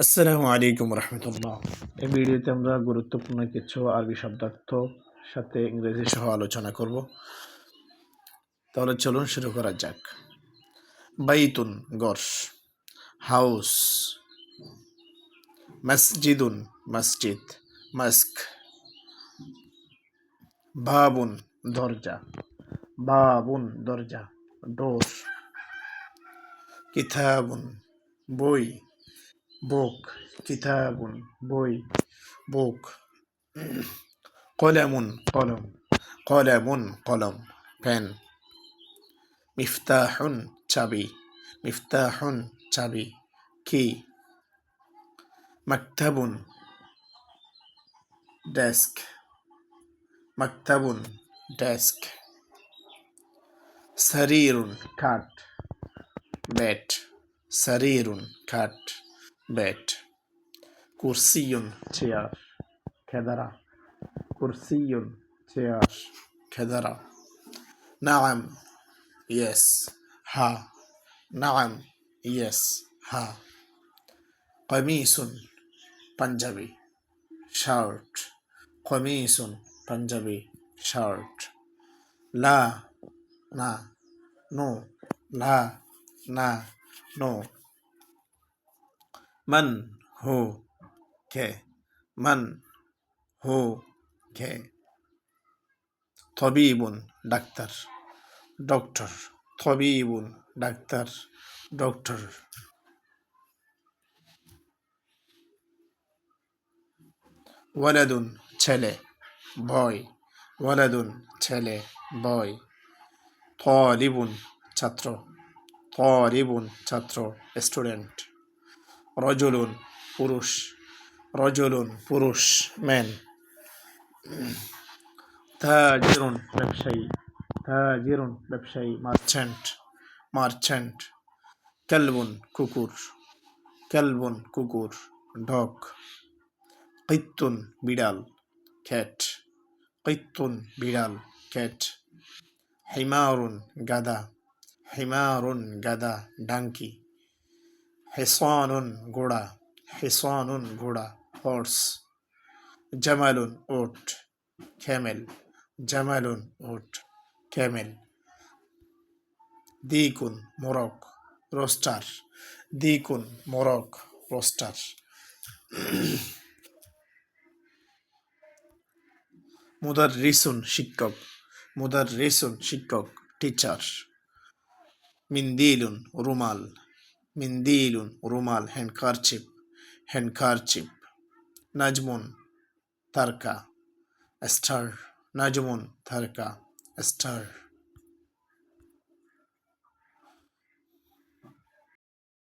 আসসালামু আলাইকুম রহমতুল্লাহ। এই ভিডিওতে আমরা গুরুত্বপূর্ণ কিছু আরবি শব্দার্থ সাথে ইংরেজি সহ আলোচনা করব। তাহলে চলুন শুরু করা যাক। বাইতুন গর হাউস। মসজিদুন, মসজিদ। মস্ক। বাবুন, দরজা। বাবুন, দরজা। ডোর। কিতাবুন, বই। বুক, কিতাবুন, বই, বুক, কলামুন, কলম কলামুন, কলম, পেন, মিফতাহুন, চাবি মিফতাহুন, চাবি, কি, মাকতাবুন, ডেস্ক মাকতাবুন, ডেস্ক শরীরুন খাট, বেড শরীরুন খাট। বেড কুরসিয়ুন চেয়ার খেদারা কুরসিয়ুন চেয়ার খেদারা নাম ইয়েস হা নাম ইয়েস হা কমিসুন পাঞ্জাবি শার্ট কমিসুন পাঞ্জাবি শার্ট লা না নো লা না নো মান হো কে, মান হো কে। তবিবুন, ডাক্তার। ডক্টর, তবিবুন, ডাক্তার। ডক্টর। ওয়ালাদুন, ছেলে। বয়। ওয়ালাদুন, ছেলে। বয়। তলিবুন, ছাত্র। তলিবুন, ছাত্র। স্টুডেন্ট। রজলুন, পুরুষ। রজলুন, পুরুষ ম্যান তাজিরুন, ব্যবসায়ী। তাজিরুন, ব্যবসায়ী মার্চেন্ট মার্চেন্ট কেলবুন, কুকুর। কেলবুন, কুকুর ডগ কৈতুন বিড়াল ক্যাট কৈতুন বিড়াল ক্যাট হিমারুন গাদা হিমারুন গাদা ডাঙ্কি হিসানুন ঘোড়া হিসানুন ঘোড়া হর্স জামালুন ওট ক্যামেল জামালুন ওট ক্যামেল দিকুন মোরক রোস্টার দিকুন মোরক রোস্টার মুদার রিসুন শিক্ষক মুদার রিসুন শিক্ষক টিচার মিন্দিলুন রুমাল মিন্দিলুন রুমাল হ্যান্ডকারচিপ হ্যান্ডকারচিপ নাজমুন তারকা স্টার নাজমুন তারকা স্টার